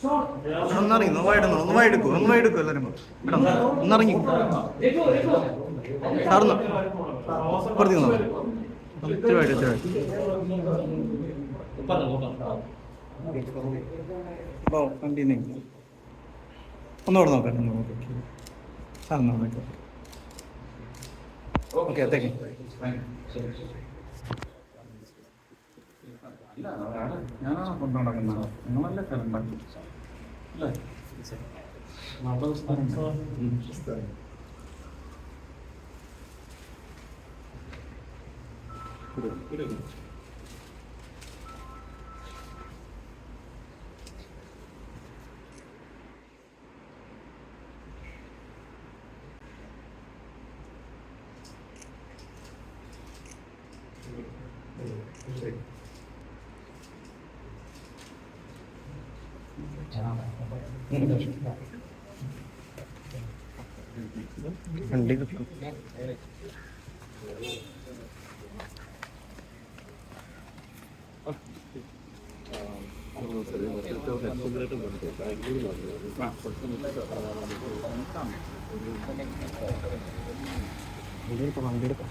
ഒന്നിറങ്ങി ഒന്നുമായിട്ട് ഒന്നുമായി എടുക്കും ഒന്നുമായി എടുക്കും എല്ലാവരും എടാ ഒന്നിറങ്ങി. സാർന്ന് പുറത്തു നിന്നോ ഓ കണ്ടിന്യൂ. ഒന്നുകൂടെ നോക്കാം ഒന്ന് നോക്കാം. സാർ നോക്കാം. ഓക്കെ താങ്ക് ഞാനാണ് കൊണ്ടുനടക്കുന്നത് നിങ്ങളല്ലേ കരണ്ടാക്കി അല്ലേ നമ്മുടെ സ്ഥലം വണ്ടി വണ്ടി എടുക്കാം